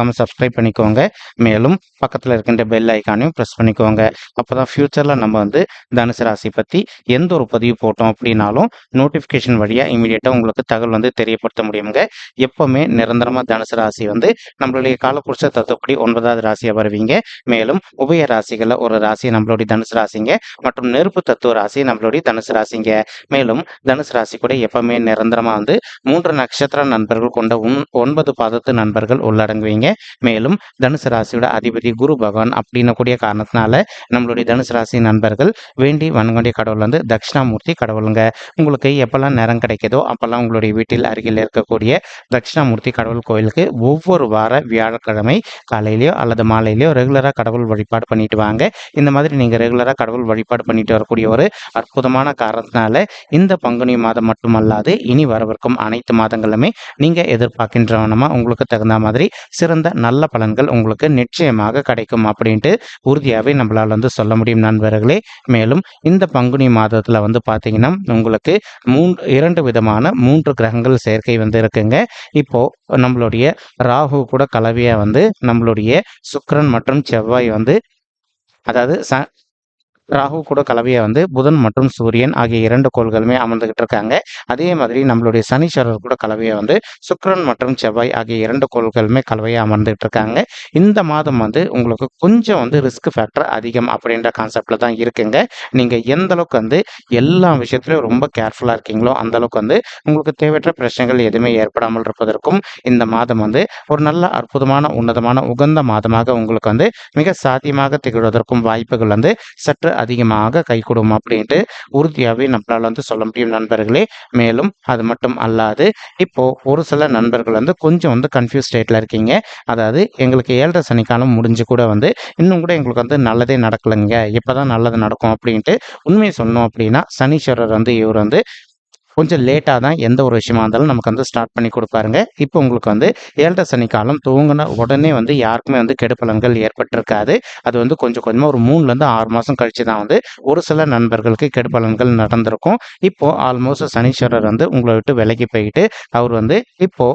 மறக்காம சப்ஸ்கிரைப் பண்ணிக்கோங்க. மேலும் பக்கத்தில் இருக்கின்ற பெல் ஐக்கானையும் ப்ரெஸ் பண்ணிக்கோங்க. அப்போ தான் ஃப்யூச்சரில் நம்ம வந்து தனுசு ராசி பற்றி எந்த ஒரு பதிவு போட்டோம் அப்படின்னாலும் நோட்டிஃபிகேஷன் வழியாக இமீடியட்டாக உங்களுக்கு தகவல் வந்து தெரியப்படுத்த முடியுங்க. எப்போவுமே நிரந்தரமாக தனுசு ராசி வந்து நம்மளுடைய காலப்புருஷ தத்துவப்படி ஒன்பதாவது ராசியாக வருவீங்க. மேலும் உபய ராசிகளில் ஒரு ராசி நம்மளுடைய தனுசு ராசிங்க மற்றும் நெருப்பு தத்துவ ராசி நம்மளுடைய தனுசு ராசிங்க. மேலும் தனுசு ராசி கூட எப்பவுமே நிரந்தரமாக வந்து மூன்று நட்சத்திர நண்பர்கள் கொண்ட ஒன்பது பாதத்து நண்பர்கள் உள்ளடங்குவீங்க. மேலும் தனுசு ராசியோட அதிபதி குரு பகவான் அப்படின்னு கூடிய காரணத்தினால நம்மளுடைய தனுசு ராசி நண்பர்கள் வேண்டி வணங்கக்கூடிய கடவுள் வந்து தட்சிணாமூர்த்தி கடவுளுங்க. உங்களுக்கு எப்பெல்லாம் நேரம் கிடைக்குதோ அப்பெல்லாம் உங்களுடைய வீட்டில் அருகில் இருக்கக்கூடிய தட்சிணாமூர்த்தி கடவுள் கோயிலுக்கு ஒவ்வொரு வார வியாழக்கிழமை காலையிலையோ அல்லது மாலையிலையோ ரெகுலராக கடவுள் வழிபாடு பண்ணிட்டு வாங்க. இந்த மாதிரி நீங்கள் ரெகுலராக கடவுள் வழிபாடு பண்ணிட்டு வரக்கூடிய ஒரு அற்புதமான காரணத்தினால இந்த பங்குனி மாதம் மட்டுமல்லாது இனி வரவிருக்கும் அனைத்து மாதங்களுமே நீங்கள் எதிர்பார்க்கின்றவனமா உங்களுக்கு தகுந்த மாதிரி சிறந்த நல்ல பலன்கள் உங்களுக்கு நிச்சயமாக கிடைக்கும் அப்படின்ட்டு உறுதியாகவே நம்மளால் வந்து சொல்ல முடியும் நண்பர்களே. மேலும் இந்த பங்குனி மாதத்தில் வந்து பார்த்தீங்கன்னா உங்களுக்கு மூன்று இரண்டு விதமான மூன்று கிரகங்கள் சேர்க்கை வந்து இருக்குங்க. இப்போ நம்மளுடைய ராகு கூட கலவையாக வந்து நம்மளுடைய சுக்கிரன் மற்றும் செவ்வாய் வந்து அதாவது ச ராகு கூட கலவையை வந்து புதன் மற்றும் சூரியன் ஆகிய இரண்டு கோள்களுமே அமர்ந்துகிட்டு இருக்காங்க. அதே மாதிரி நம்மளுடைய சனீஸ்வரர் கூட கலவையை வந்து சுக்கரன் மற்றும் செவ்வாய் ஆகிய இரண்டு கோள்களுமே கலவையாக அமர்ந்துகிட்டு இருக்காங்க. இந்த மாதம் வந்து உங்களுக்கு கொஞ்சம் வந்து ரிஸ்க் ஃபேக்டர் அதிகம் அப்படின்ற கான்செப்டில் தான் இருக்குங்க. நீங்கள் எந்த அளவுக்கு வந்து எல்லா விஷயத்துலையும் ரொம்ப கேர்ஃபுல்லாக இருக்கீங்களோ அந்த அளவுக்கு வந்து உங்களுக்கு தேவையற்ற பிரச்சனைகள் எதுவுமே ஏற்படாமல் இருப்பதற்கும் இந்த மாதம் வந்து ஒரு நல்ல அற்புதமான உன்னதமான உகந்த மாதமாக உங்களுக்கு வந்து மிக சாத்தியமாக திகழ்வதற்கும் வாய்ப்புகள் வந்து சற்று அதிகமாக கை கைகூடும் அப்படின்ட்டு உறுதியாகவே நம்மளால் வந்து சொல்ல முடியும் நண்பர்களே. மேலும் அது மட்டும் அல்லாது இப்போ ஒரு சில நண்பர்கள் வந்து கொஞ்சம் வந்து கன்ஃபியூஸ் ஸ்டேட்டில் இருக்கீங்க. அதாவது எங்களுக்கு ஏழரை சனிக்காலம் முடிஞ்சு கூட வந்து இன்னும் கூட எங்களுக்கு வந்து நல்லதே நடக்கலைங்க. இப்போ தான் நல்லது நடக்கும் அப்படின்ட்டு உண்மையை சொன்னோம் அப்படின்னா சனீஸ்வரர் வந்து இவர் வந்து கொஞ்சம் லேட்டாக தான் எந்த ஒரு விஷயமா இருந்தாலும் நமக்கு வந்து ஸ்டார்ட் பண்ணி கொடுப்பாருங்க. இப்போ உங்களுக்கு வந்து ஏழரை சனிக்காலம் தூங்கின உடனே வந்து யாருக்குமே வந்து கெடுப்பலன்கள் ஏற்பட்டிருக்காது. அது வந்து கொஞ்சம் கொஞ்சமாக ஒரு மூணுலேருந்து ஆறு மாதம் கழிச்சு தான் வந்து ஒரு சில நண்பர்களுக்கு கெடுப்பலன்கள் நடந்திருக்கும். இப்போ ஆல்மோஸ்ட் சனீஸ்வரர் வந்து உங்களை விட்டு விலகி போயிட்டு அவர் வந்து இப்போ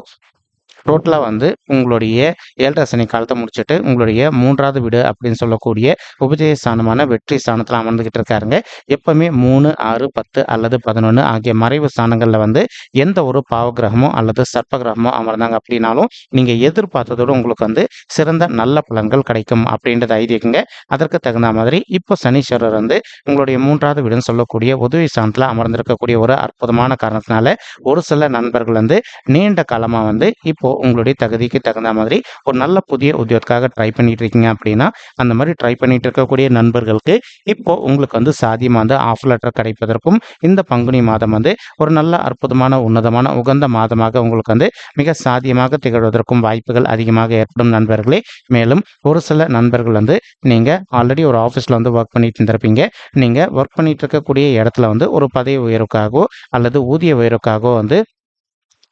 டோட்டலாக வந்து உங்களுடைய ஏழரை சனி காலத்தை முடிச்சுட்டு உங்களுடைய மூன்றாவது வீடு அப்படின்னு சொல்லக்கூடிய உபஜய ஸ்தானமான வெற்றி ஸ்தானத்தில் அமர்ந்துகிட்டு இருக்காருங்க. எப்பவுமே மூணு ஆறு பத்து அல்லது பதினொன்று ஆகிய மறைவு ஸ்தானங்களில் வந்து எந்த ஒரு பாவகிரகமோ அல்லது சர்ப்ப கிரகமோ அமர்ந்தாங்க அப்படின்னாலும் நீங்கள் எதிர்பார்த்ததோடு உங்களுக்கு வந்து சிறந்த நல்ல பலன்கள் கிடைக்கும் அப்படின்றது ஐதீகங்க அதற்கு தகுந்த மாதிரி இப்போ சனீஸ்வரர் வந்து உங்களுடைய மூன்றாவது வீடுன்னு சொல்லக்கூடிய உதவி ஸ்தானத்தில் அமர்ந்திருக்கக்கூடிய ஒரு அற்புதமான காரணத்தினால ஒரு சில நண்பர்கள் வந்து நீண்ட காலமாக வந்து இப்போ உங்களுடைய தகுதிக்கு தகுந்த மாதிரி ஒரு நல்ல புதிய உத்தியோகத்துக்காக ட்ரை பண்ணிட்டு இருக்கீங்க அப்படின்னா அந்த மாதிரி ட்ரை பண்ணிட்டு இருக்கக்கூடிய நண்பர்களுக்கு இப்போ உங்களுக்கு வந்து சாதியமாக வந்து ஆஃப் லெட்டர் கிடைப்பதற்கும் இந்த பங்குனி மாதம் வந்து ஒரு நல்ல அற்புதமான உன்னதமான உகந்த மாதமாக உங்களுக்கு வந்து மிக சாதியமாக திகழ்வதற்கும் வாய்ப்புகள் அதிகமாக ஏற்படும் நண்பர்களே. மேலும் ஒரு சில நண்பர்கள் வந்து நீங்கள் ஆல்ரெடி ஒரு ஆஃபீஸில் வந்து ஒர்க் பண்ணிட்டு இருந்திருப்பீங்க. நீங்கள் ஒர்க் பண்ணிட்டு இருக்கக்கூடிய இடத்துல வந்து ஒரு பதவி உயர்வுக்காகவோ அல்லது ஊதிய உயர்வுக்காகவோ வந்து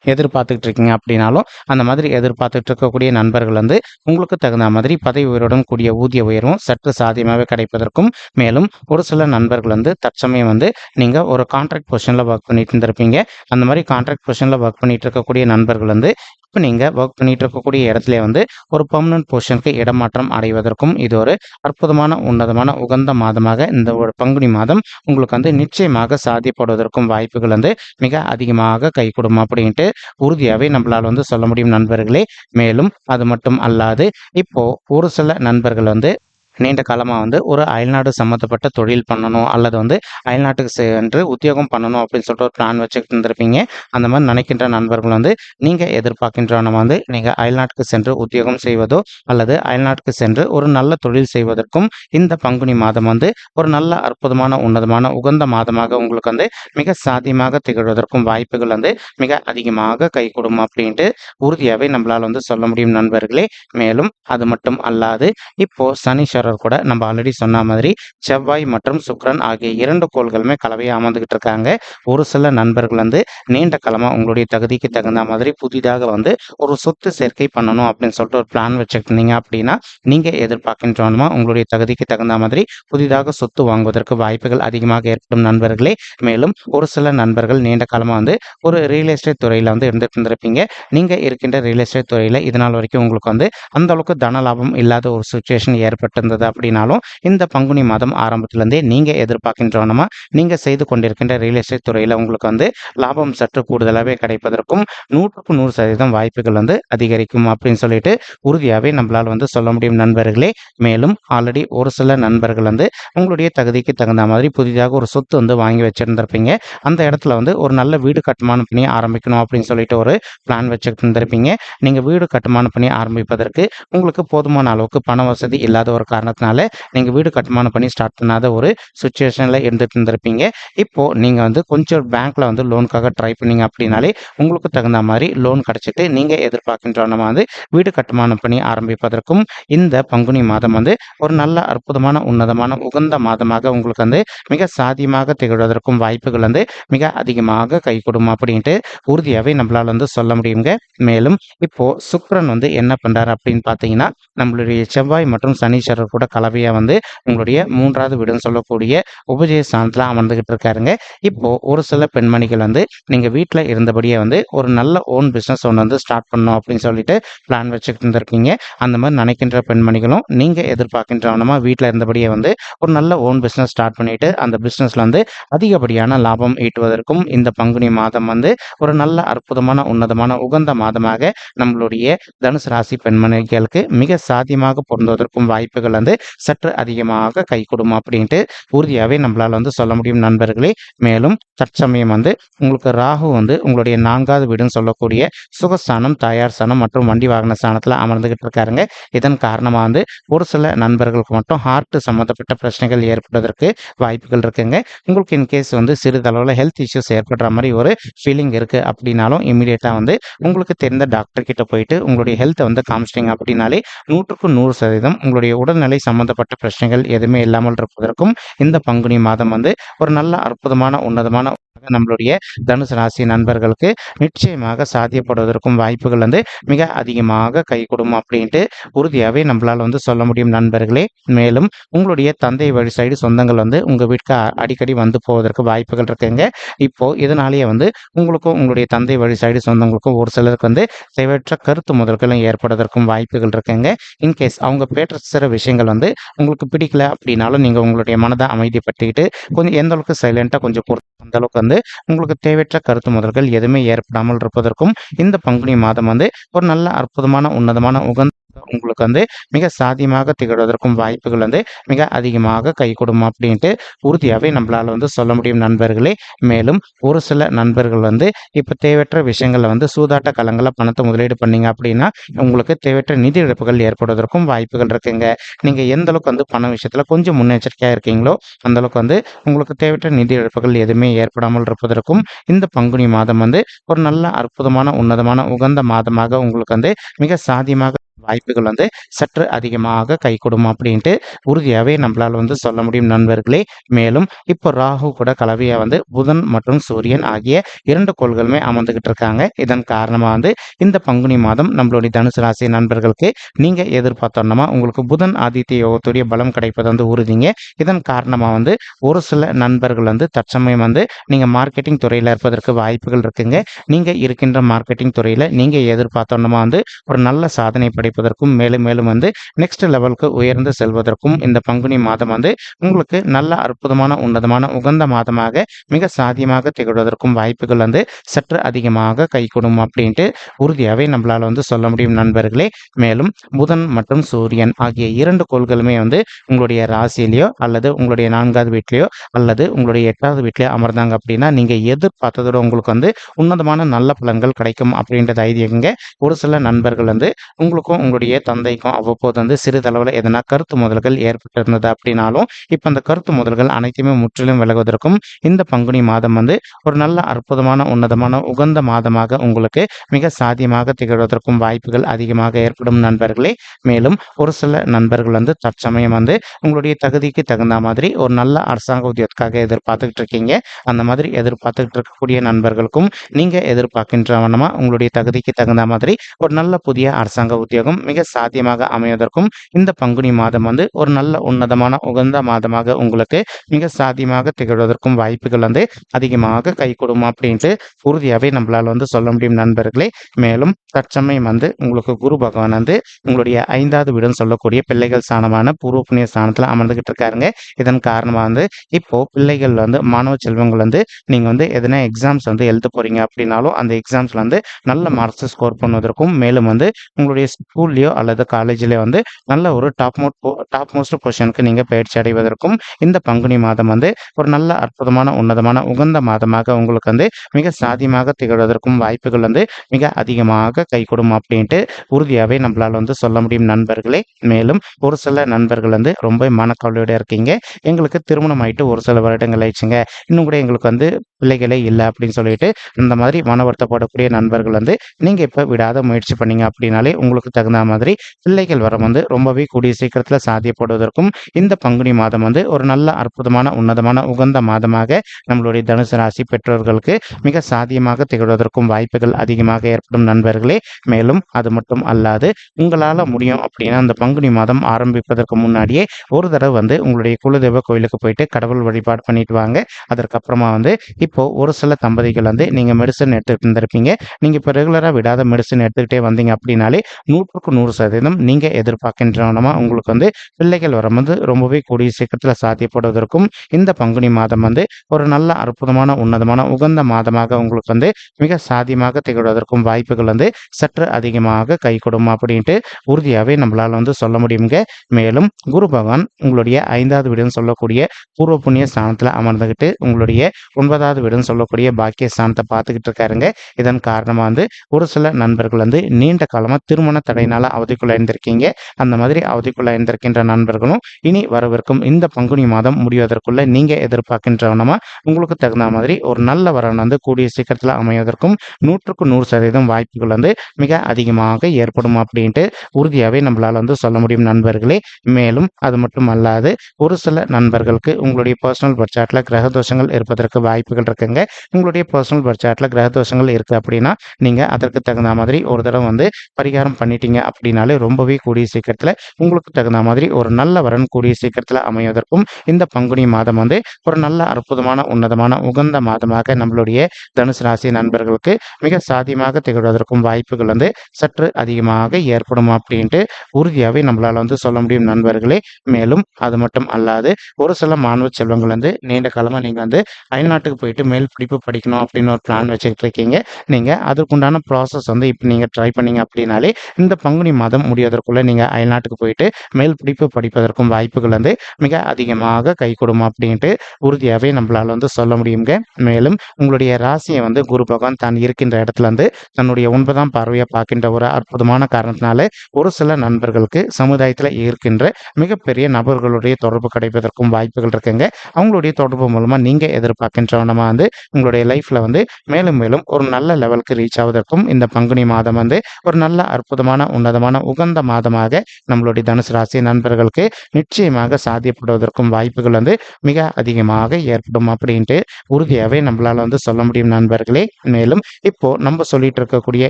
எதிர்பார்த்துக்கிட்டு இருக்கீங்க அப்படின்னாலும் அந்த மாதிரி எதிர்பார்த்துட்டு இருக்கக்கூடிய நண்பர்கள் வந்து உங்களுக்கு தகுந்த மாதிரி பதவி உயர்வுடன் கூடிய ஊதிய உயர்வும் சற்று சாத்தியமாகவே கிடைப்பதற்கும் மேலும் ஒரு சில நண்பர்கள் வந்து தற்சமயம் வந்து நீங்கள் ஒரு கான்ட்ராக்ட் பொசிஷனில் ஒர்க் பண்ணிட்டு இருந்திருப்பீங்க. அந்த மாதிரி கான்ட்ராக்ட் பொசிஷனில் ஒர்க் பண்ணிட்டு இருக்கக்கூடிய நண்பர்கள் வந்து இப்போ நீங்கள் ஒர்க் பண்ணிட்டு இருக்கக்கூடிய இடத்துல வந்து ஒரு பர்மனன்ட் பொசிஷனுக்கு இடமாற்றம் அடைவதற்கும் இது ஒரு அற்புதமான உன்னதமான உகந்த மாதமாக இந்த ஒரு பங்குனி மாதம் உங்களுக்கு வந்து நிச்சயமாக சாத்தியப்படுவதற்கும் வாய்ப்புகள் வந்து மிக அதிகமாக கைகூடும் அப்படின்ட்டு உறுதியாகவே நம்மளால் வந்து சொல்ல முடியும் நண்பர்களே. மேலும் அது மட்டும் அல்லாது இப்போ ஒரு சில நண்பர்கள் வந்து நீண்ட காலமாக வந்து ஒரு அயல்நாடு சம்மந்தப்பட்ட தொழில் பண்ணணும் அல்லது வந்து அயல்நாட்டுக்கு சென்று உத்தியோகம் பண்ணணும் அப்படின்னு சொல்லிட்டு ஒரு பிளான் வச்சுக்கிட்டு இருந்திருப்பீங்க. அந்த மாதிரி நினைக்கின்ற நண்பர்கள் வந்து நீங்கள் எதிர்பார்க்கின்றவன வந்து நீங்கள் அயல்நாட்டுக்கு சென்று உத்தியோகம் செய்வதோ அல்லது அயல்நாட்டுக்கு சென்று ஒரு நல்ல தொழில் செய்வதற்கும் இந்த பங்குனி மாதம் வந்து ஒரு நல்ல அற்புதமான உன்னதமான உகந்த மாதமாக உங்களுக்கு வந்து மிக சாத்தியமாக திகழ்வதற்கும் வாய்ப்புகள் வந்து மிக அதிகமாக கை கொடுக்கும் அப்படின்ட்டு உறுதியாகவே நம்மளால் வந்து சொல்ல முடியும் நண்பர்களே. மேலும் அது மட்டும் அல்லாது இப்போ சனீஸ்வரர் கூட நம்ம ஆல்ரெடி சொன்ன மாதிரி செவ்வாய் மற்றும் சுக்கிரன் ஆகிய இரண்டு கோள்களுமே கலவையாக அமர்ந்துகிட்டு இருக்காங்க. ஒரு சில நண்பர்கள் வந்து நீண்ட காலமாக உங்களுடைய தகுதிக்கு தகுந்த மாதிரி புதிதாக வந்து ஒரு சொத்து சேர்க்கை பண்ணணும் அப்படின்னு சொல்லிட்டு ஒரு பிளான் வச்சுருந்தீங்க அப்படின்னா நீங்கள் எதிர்பார்க்கின்றோமா உங்களுடைய தகுதிக்கு தகுந்த மாதிரி புதிதாக சொத்து வாங்குவதற்கு வாய்ப்புகள் அதிகமாக ஏற்படும் நண்பர்களே. மேலும் ஒரு சில நண்பர்கள் நீண்ட காலமாக வந்து ஒரு ரியல் எஸ்டேட் துறையில் வந்து இருந்துட்டு இருந்திருப்பீங்க. நீங்கள் இருக்கின்ற ரியல் எஸ்டேட் துறையில் இது நாள் வரைக்கும் உங்களுக்கு வந்து அந்த அளவுக்கு தன லாபம் இல்லாத ஒரு சுச்சுவேஷன் ஏற்பட்டிருந்தது அப்படின்னாலும் இந்த பங்குனி மாதம் ஆரம்பத்திலேருந்தே நீங்கள் எதிர்பார்க்கின்றவனமா நீங்கள் செய்து கொண்டிருக்கின்ற ரியல் எஸ்டேட் துறையில் உங்களுக்கு வந்து லாபம் சற்று கூடுதலாகவே கிடைப்பதற்கும் நூற்றுக்கு நூறு சதவீதம் வாய்ப்புகள் வந்து அதிகரிக்கும் அப்படின்னு சொல்லிட்டு உறுதியாகவே நம்மளால் வந்து சொல்ல முடியும் நண்பர்களே. மேலும் ஆல்ரெடி ஒரு சில நண்பர்கள் வந்து உங்களுடைய தகுதிக்கு தகுந்த மாதிரி புதிதாக ஒரு சொத்து வந்து வாங்கி வச்சிருந்திருப்பீங்க. அந்த இடத்துல வந்து ஒரு நல்ல வீடு கட்டுமானம் பண்ணி ஆரம்பிக்கணும் அப்படின்னு சொல்லிட்டு ஒரு பிளான் வச்சுக்கிட்டு இருந்திருப்பீங்க நீங்கள் வீடு கட்டுமானம் பண்ணி ஆரம்பிப்பதற்கு உங்களுக்கு போதுமான அளவுக்கு பண வசதி இல்லாத ஒரு காரணம் காரணத்தினால நீங்கள் வீடு கட்டுமானம் பண்ணி ஸ்டார்ட் பண்ணாத ஒரு சுச்சுவேஷனில் இருந்துட்டு இருந்திருப்பீங்க. இப்போது நீங்கள் வந்து கொஞ்சம் பேங்க்கில் வந்து லோனுக்காக ட்ரை பண்ணீங்க அப்படின்னாலே உங்களுக்கு தகுந்த மாதிரி லோன் கிடச்சிட்டு நீங்கள் எதிர்பார்க்கின்ற நம்ம வந்து வீடு கட்டுமானம் பண்ணி ஆரம்பிப்பதற்கும் இந்த பங்குனி மாதம் வந்து ஒரு நல்ல அற்புதமான உன்னதமான உகந்த மாதமாக உங்களுக்கு வந்து மிக சாதியமாக திகழ்வதற்கும் வாய்ப்புகள் வந்து மிக அதிகமாக கை கொடுக்கும் அப்படின்ட்டு உறுதியாகவே நம்மளால் வந்து சொல்ல முடியுங்க. மேலும் இப்போ சுக்ரன் வந்து என்ன பண்றாரு அப்படின்னு பார்த்தீங்கன்னா நம்மளுடைய செவ்வாய் மற்றும் சனீஸ்வரர் கூட கலவையாக வந்து உங்களுடைய மூன்றாவது வீடுன்னு சொல்லக்கூடிய உபஜய ஸ்தானத்தில் அமர்ந்துகிட்டு இருக்காருங்க இப்போ ஒரு சில பெண்மணிகள் வந்து நீங்கள் வீட்டில் இருந்தபடியே வந்து ஒரு நல்ல ஓன் பிஸ்னஸ் ஒன்று வந்து ஸ்டார்ட் பண்ணணும் அப்படின்னு சொல்லிட்டு பிளான் வச்சுக்கிட்டு இருந்திருக்கீங்க. அந்த மாதிரி நினைக்கின்ற பெண்மணிகளும் நீங்கள் எதிர்பார்க்கின்றவனமா வீட்டில் இருந்தபடியே வந்து ஒரு நல்ல ஓன் பிஸ்னஸ் ஸ்டார்ட் பண்ணிட்டு அந்த பிஸ்னஸில் வந்து அதிகப்படியான லாபம் ஈட்டுவதற்கும் இந்த பங்குனி மாதம் வந்து ஒரு நல்ல அற்புதமான உன்னதமான உகந்த மாதமாக நம்மளுடைய தனுசு ராசி பெண்மணிகளுக்கு மிக சாத்தியமாக பொருந்துவதற்கும் வாய்ப்புகள் வந்து சற்று அதிகமாக கை கொடும் அப்படின்ட்டு உறுதியாகவே நம்மளால் வந்து சொல்ல முடியும் நண்பர்களே. மேலும் தற்சமயம் வந்து உங்களுக்கு ராகு வந்து உங்களுடைய நான்காவது வீடுன்னு சொல்லக்கூடிய சுகஸ்தானம் தாயார் ஸ்தானம் மற்றும் வண்டி வாகன ஸ்தானத்தில் அமர்ந்துகிட்டு இருக்காருங்க. இதன் காரணமாக வந்து ஒரு சில நண்பர்களுக்கு மட்டும் ஹார்ட் சம்மந்தப்பட்ட பிரச்சனைகள் ஏற்படுவதற்கு வாய்ப்புகள் இருக்குங்க. உங்களுக்கு இன்கேஸ் வந்து சிறிதளவில் ஹெல்த் இஷ்யூஸ் ஏற்படுற மாதிரி ஒரு ஃபீலிங் இருக்குது அப்படின்னாலும் இமீடியட்டாக வந்து உங்களுக்கு தெரிந்த டாக்டர் கிட்ட போயிட்டு உங்களுடைய ஹெல்த்தை வந்து காமிச்சிட்டிங்க அப்படின்னாலே நூற்றுக்கு நூறு சதவீதம் உங்களுடைய உடல்நிலை சம்பந்தப்பட்ட பிரச்சனைகள் எதுவுமே இல்லாமல் இருப்பதற்கும் இந்த பங்குனி மாதம் வந்து ஒரு நல்ல அற்புதமான உன்னதமான நம்மளுடைய தனுசு ராசி நண்பர்களுக்கு நிச்சயமாக சாத்தியப்படுவதற்கும் வாய்ப்புகள் வந்து மிக அதிகமாக கை கொடுக்கும் அப்படின்ட்டு உறுதியாகவே நம்மளால் வந்து சொல்ல முடியும் நண்பர்களே. மேலும் உங்களுடைய தந்தை வழி சைடு சொந்தங்கள் வந்து உங்கள் வீட்டுக்கு அடிக்கடி வந்து போவதற்கு வாய்ப்புகள் இருக்குங்க. இப்போ இதனாலேயே வந்து உங்களுக்கும் உங்களுடைய தந்தை வழி சைடு சொந்தங்களுக்கும் ஒரு சிலருக்கு வந்து தேவையற்ற கருத்து முதல்களும் ஏற்படுவதற்கும் வாய்ப்புகள் இருக்குங்க. இன்கேஸ் அவங்க பேசுகிற விஷயங்கள் வந்து உங்களுக்கு பிடிக்கல அப்படின்னாலும் நீங்கள் உங்களுடைய மனதை அமைதிப்படுத்திக்கிட்டு கொஞ்சம் எந்த அளவுக்கு சைலண்ட்டாக கொஞ்சம் பொறுத்து அந்த அளவுக்கு வந்து உங்களுக்கு தேவையற்ற கருத்து முதல்கள் எதுவுமே ஏற்படாமல் இருப்பதற்கும் இந்த பங்குனி மாதம் வந்து ஒரு நல்ல அற்புதமான உன்னதமான உகந்த உங்களுக்கு வந்து மிக சாத்தியமாக திகழ்வதற்கும் வாய்ப்புகள் வந்து மிக அதிகமாக கை கொடுக்கும் அப்படின்ட்டு உறுதியாகவே நம்மளால் வந்து சொல்ல முடியும் நண்பர்களே. மேலும் ஒரு சில நண்பர்கள் வந்து இப்போ தேவையற்ற விஷயங்களில் வந்து சூதாட்ட களங்களில் பணத்தை முதலீடு பண்ணீங்க அப்படின்னா உங்களுக்கு தேவையற்ற நிதி இழப்புகள் ஏற்படுவதற்கும் வாய்ப்புகள் இருக்குங்க. நீங்கள் எந்த அளவுக்கு வந்து பண விஷயத்தில் கொஞ்சம் முன்னெச்சரிக்கையாக இருக்கீங்களோ அந்த அளவுக்கு வந்து உங்களுக்கு தேவையற்ற நிதி இழப்புகள் எதுவுமே ஏற்படாமல் இருப்பதற்கும் இந்த பங்குனி மாதம் வந்து ஒரு நல்ல அற்புதமான உன்னதமான உகந்த மாதமாக உங்களுக்கு வந்து மிக சாதியமாக வாய்ப்புகள் வந்து சற்று அதிகமாக கை கொடுக்கும் அப்படின்ட்டு உறுதியாகவே நம்மளால் வந்து சொல்ல முடியும் நண்பர்களே. மேலும் இப்போ ராகு கூட கலவையாக வந்து புதன் மற்றும் சூரியன் ஆகிய இரண்டு கோள்களுமே அமர்ந்துகிட்டு இருக்காங்க. இதன் காரணமாக வந்து இந்த பங்குனி மாதம் நம்மளுடைய தனுசு ராசி நண்பர்களுக்கு நீங்கள் எதிர்பார்த்தோன்னா உங்களுக்கு புதன் ஆதித்ய யோகத்துடைய பலம் கிடைப்பது வந்து உறுதிங்க. இதன் காரணமாக வந்து ஒரு சில நண்பர்கள் வந்து தற்சமயம் வந்து நீங்கள் மார்க்கெட்டிங் துறையில் இருப்பதற்கு வாய்ப்புகள் இருக்குங்க. நீங்கள் இருக்கின்ற மார்க்கெட்டிங் துறையில் நீங்கள் எதிர்பார்த்தோன்னா வந்து ஒரு நல்ல சாதனை கிடைப்பதற்கும் மேலும் மேலும் வந்து நெக்ஸ்ட் லெவலுக்கு உயர்ந்து செல்வதற்கும் இந்த பங்குனி மாதம் வந்து உங்களுக்கு நல்ல அற்புதமான உன்னதமான உகந்த மாதமாக மிக சாத்தியமாக திகழ்வதற்கும் வாய்ப்புகள் வந்து சற்று அதிகமாக கைகூடும் அப்படின்ட்டு உறுதியாகவே நம்மளால் வந்து சொல்ல முடியும் நண்பர்களே. மேலும் புதன் மற்றும் சூரியன் ஆகிய இரண்டு கோள்களுமே வந்து உங்களுடைய ராசியிலையோ அல்லது உங்களுடைய நான்காவது வீட்லேயோ அல்லது உங்களுடைய எட்டாவது வீட்லேயோ அமர்ந்தாங்க அப்படின்னா நீங்கள் எதிர்பார்த்ததோட உங்களுக்கு வந்து உன்னதமான நல்ல பலன்கள் கிடைக்கும் அப்படின்றது ஐதியங்க ஒரு சில நண்பர்கள் வந்து உங்களுக்கும் உங்களுடைய தந்தைக்கும் அவ்வப்போது வந்து சிறிதளவில் எதனா கருத்து முதல்கள் ஏற்பட்டிருந்தது அப்படின்னாலும் இப்போ அந்த கருத்து முதல்கள் அனைத்துமே முற்றிலும் விலகுவதற்கும் இந்த பங்குனி மாதம் வந்து ஒரு நல்ல அற்புதமான உன்னதமான உகந்த மாதமாக உங்களுக்கு மிக சாத்தியமாக திகழ்வதற்கும் வாய்ப்புகள் அதிகமாக ஏற்படும் நண்பர்களே. மேலும் ஒரு சில நண்பர்கள் வந்து தற்சமயம் வந்து உங்களுடைய தகுதிக்கு தகுந்த மாதிரி ஒரு நல்ல அரசாங்க உத்தியோகத்துக்காக எதிர்பார்த்துக்கிட்டு இருக்கீங்க. அந்த மாதிரி எதிர்பார்த்துக்கிட்டு இருக்கக்கூடிய நண்பர்களுக்கும் நீங்கள் எதிர்பார்க்கின்ற வண்ணமாக உங்களுடைய தகுதிக்கு தகுந்த மாதிரி ஒரு நல்ல புதிய அரசாங்க உத்தியோகம் மிக சாத்தியமாக அமைவதற்கும் இந்த பங்குனி மாதம் வந்து ஒரு நல்ல உன்னதமான உகந்த மாதமாக உங்களுக்கு மிக சாத்தியமாக திகழ்வதற்கும் வாய்ப்புகள் வந்து அதிகமாக கை கொடுமா அப்படின்ட்டு உறுதியாகவே நம்மளால் வந்து சொல்ல முடியும் நண்பர்களே. மேலும் தற்சமயம் வந்து உங்களுக்கு குரு பகவான் வந்து உங்களுடைய ஐந்தாவது வீடுன்னு சொல்லக்கூடிய பிள்ளைகள் ஸ்தானமான பூர்வ புண்ணிய ஸ்தானத்தில் அமர்ந்துகிட்டு இருக்காருங்க. இதன் காரணமாக வந்து இப்போ பிள்ளைகள் வந்து மாணவ செல்வங்கள் வந்து நீங்கள் வந்து எதனா எக்ஸாம்ஸ் வந்து எழுத போறீங்க அப்படின்னாலும் அந்த எக்ஸாம்ஸ்ல வந்து நல்ல மார்க்ஸ் ஸ்கோர் பண்ணுவதற்கும் மேலும் வந்து உங்களுடைய ஸ்கூல்லையோ அல்லது காலேஜ்லேயோ வந்து நல்ல ஒரு டாப் மோட் டாப் மோஸ்ட் பொசிஷனுக்கு நீங்கள் பயிற்சி அடைவதற்கும் இந்த பங்குனி மாதம் வந்து ஒரு நல்ல அற்புதமான உன்னதமான உகந்த மாதமாக உங்களுக்கு வந்து மிக சாதியமாக திகழ்வதற்கும் வாய்ப்புகள் வந்து மிக அதிகமாக கை அப்படின்ட்டு உறுதியாகவே நம்மளால் வந்து சொல்ல முடியும் நண்பர்களே. மேலும் ஒரு சில நண்பர்கள் வந்து ரொம்ப மனக்கவலையோட இருக்கீங்க. எங்களுக்கு திருமணம் ஆயிட்டு ஒரு சில வருடங்கள் ஆயிடுச்சுங்க. இன்னும் கூட எங்களுக்கு வந்து பிள்ளைகளே இல்லை அப்படின்னு சொல்லிட்டு இந்த மாதிரி மன வருத்தப்படக்கூடிய நண்பர்கள் வந்து நீங்கள் இப்போ விடாத முயற்சி பண்ணீங்க அப்படின்னாலே உங்களுக்கு தகுந்த மாதிரி பிள்ளைகள் வரம் வந்து ரொம்பவே கூடிய சீக்கிரத்தில் சாத்தியப்படுவதற்கும் இந்த பங்குனி மாதம் வந்து ஒரு நல்ல அற்புதமான உன்னதமான உகந்த மாதமாக நம்மளுடைய தனுசு ராசி பெற்றோர்களுக்கு மிக சாத்தியமாக திகழ்வதற்கும் வாய்ப்புகள் அதிகமாக ஏற்படும் நண்பர்களே. மேலும் அது மட்டும் அல்லாது உங்களால் முடியும் அப்படின்னா அந்த பங்குனி மாதம் ஆரம்பிப்பதற்கு முன்னாடியே ஒரு தடவை வந்து உங்களுடைய குலதெய்வ கோயிலுக்கு போயிட்டு கடவுள் வழிபாடு பண்ணிட்டு வாங்க. அதற்கப்புறமா வந்து இப்போ இப்போது ஒரு சில தம்பதிகள் வந்து நீங்கள் மெடிசன் எடுத்துகிட்டு இருந்திருப்பீங்க. நீங்கள் இப்போ ரெகுலராக விடாத மெடிசன் எடுத்துக்கிட்டே வந்தீங்க அப்படின்னாலே நூற்றுக்கு நூறு சதவீதம் நீங்கள் எதிர்பார்க்கின்றனமாக உங்களுக்கு வந்து பிள்ளைகள் வரும்போது வந்து ரொம்பவே கூடிய சீக்கிரத்தில் சாத்தியப்படுவதற்கும் இந்த பங்குனி மாதம் வந்து ஒரு நல்ல அற்புதமான உன்னதமான உகந்த மாதமாக உங்களுக்கு வந்து மிக சாத்தியமாக திகழ்வதற்கும் வாய்ப்புகள் வந்து சற்று அதிகமாக கை கொடும் அப்படின்ட்டு உறுதியாகவே நம்மளால் வந்து சொல்ல முடியுங்க மேலும் குரு பகவான் உங்களுடைய ஐந்தாவது வீடுன்னு சொல்லக்கூடிய பூர்வ புண்ணிய ஸ்தானத்தில் அமர்ந்துக்கிட்டு உங்களுடைய ஒன்பதாவது வீடுன்னு சொல்லக்கூடிய பாக்கியஸ்தானத்தை பார்த்துக்கிட்டு இருக்காருங்க. இதன் காரணமாக வந்து ஒரு சில நண்பர்கள் வந்து நீண்ட காலமாக திருமண தடையினால அவதிக்குள்ள இருந்திருக்கீங்க அந்த மாதிரி அவதிக்குள்ள இருந்திருக்கின்ற நண்பர்களும் இனி வரவிருக்கும் இந்த பங்குனி மாதம் முடிவதற்குள்ள நீங்கள் எதிர்பார்க்கின்றவனமா உங்களுக்கு தகுந்த மாதிரி ஒரு நல்ல வரன் வந்து கூடிய சீக்கிரத்தில் அமைவதற்கும் நூற்றுக்கு நூறு சதவீதம் வாய்ப்புகள் வந்து மிக அதிகமாக ஏற்படும் அப்படின்ட்டு உறுதியாகவே நம்மளால் வந்து சொல்ல முடியும் நண்பர்களே. மேலும் அது மட்டும் அல்லாது ஒரு சில நண்பர்களுக்கு உங்களுடைய பர்சனல் பட்ஜெட்டில் கிரக தோஷங்கள் இருப்பதற்கு வாய்ப்புகள் இருக்குங்க உங்களுடைய பர்சனல் பட்ஜெட்டில் கிரக தோஷங்கள் இருக்குது அப்படின்னா நீங்கள் அதற்கு தகுந்த மாதிரி ஒரு தடவை வந்து பரிகாரம் பண்ணிட்டீங்க அப்படின்னாலே ரொம்பவே கூடிய சீக்கிரத்தில் உங்களுக்கு தகுந்த மாதிரி ஒரு நல்ல வரன் கூடிய சீக்கிரத்தில் அமைவதற்கும் இந்த பங்குனி மாதம் வந்து ஒரு நல்ல அற்புதமான உன்னதமான உகந்த மாதமாக நம்மளுடைய தனுசு ராசி நண்பர்களுக்கு மிக சாத்தியமாக திகழ்வதற்கும் வாய்ப்புகள் வந்து சற்று அதிகமாக ஏற்படும் அப்படின்ட்டு உறுதியாகவே நம்மளால் வந்து சொல்ல முடியும் நண்பர்களே. மேலும் அது மட்டும் அல்லாது ஒரு சில மாணவ செல்வங்கள் வந்து நீண்ட காலமாக நீங்கள் வந்து அயல்நாட்டுக்கு போயிட்டு மேல் படிப்பு படிக்கணும் அப்படின்னு ஒரு பிளான் வச்சுக்கிட்டு இருக்கீங்க நீங்கள் அதுக்குண்டான ப்ராசஸ் வந்து இப்போ நீங்கள் ட்ரை பண்ணீங்க அப்படின்னாலே இந்த பங்குனி மாதம் முடிவதற்குள்ளே நீங்கள் அயல்நாட்டுக்கு போயிட்டு மேல் படிப்பு படிப்பதற்கும் வாய்ப்புகள் வந்து மிக அதிகமாக கை கொடுமா அப்படின்ட்டு உறுதியாகவே நம்மளால் வந்து சொல்ல முடியுங்க. மேலும் உங்களுடைய ராசியை வந்து குரு பகவான் தான் இருக்கின்ற இடத்துல வந்து தன்னுடைய ஒன்பதாம் பார்வையை பார்க்கின்ற ஒரு அற்புதமான காரணத்தினால ஒரு சில நண்பர்களுக்கு சமுதாயத்தில் இருக்கின்ற மிகப்பெரிய நபர்களுடைய தொடர்பு கிடைப்பதற்கும் வாய்ப்புகள் இருக்குங்க. அவங்களுடைய தொடர்பு மூலமாக நீங்கள் எதிர்பார்க்கின்றவனமாக வந்து உங்களுடைய லைஃப்பில் வந்து மேலும் மேலும் ஒரு நல்ல லெவலுக்கு ரீச் ஆவதற்கும் இந்த பங்குனி மாதம் வந்து ஒரு நல்ல அற்புதமான உன்னதமான உகந்த மாதமாக நம்மளுடைய தனுசு ராசி நண்பர்களுக்கு நிச்சயமாக சாத்தியப்படுவதற்கும் வாய்ப்புகள் வந்து மிக அதிகமாக ஏற்படும் அப்படின்ட்டு உறுதியாகவே நம்மளால் வந்து சொல்ல முடியும் நண்பர்களே. மேலும் இப்போ நம்ம சொல்லிட்டு இருக்கக்கூடிய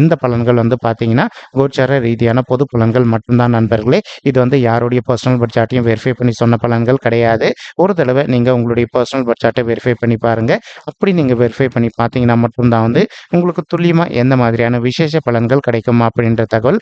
இந்த பலன்கள் வந்து பார்த்தீங்கன்னா கோச்சார ரீதியான பொது பலன்கள் மட்டும்தான் நண்பர்களே. இது வந்து யாருடைய பர்சனல் பட்ஜெட்டையும் வெரிஃபை பண்ணி சொன்ன பலன்கள் கிடையாது. ஒரு தடவை நீங்கள் உங்களுடைய பர்சனல் பட்ஜெட்டை வெரிஃபை பண்ணி பாருங்க. அப்படி நீங்கள் வெரிஃபை பண்ணி பார்த்தீங்கன்னா மட்டும்தான் வந்து உங்களுக்கு துல்லியமாக எந்த மாதிரியான விசேஷ பலன்கள் கிடைக்குமா அப்படின்ற தகவல்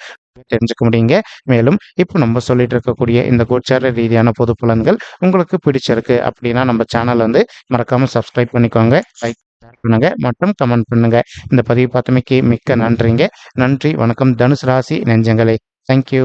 தெரிஞ்சுக்க முடியுங்க. மேலும் இப்போ நம்ம சொல்லிட்டு இருக்கக்கூடிய இந்த கோச்சார ரீதியான பொது பலன்கள் உங்களுக்கு பிடிச்சிருக்கு அப்படின்னா நம்ம சேனல் வந்து மறக்காமல் சப்ஸ்கிரைப் பண்ணிக்கோங்க. லைக் பண்ணுங்க. மற்றும் கமெண்ட் பண்ணுங்க. இந்த பதிவு பார்த்தமைக்கு மிக்க நன்றிங்க. நன்றி. வணக்கம். தனுசு ராசி நெஞ்சங்களே. தேங்க்யூ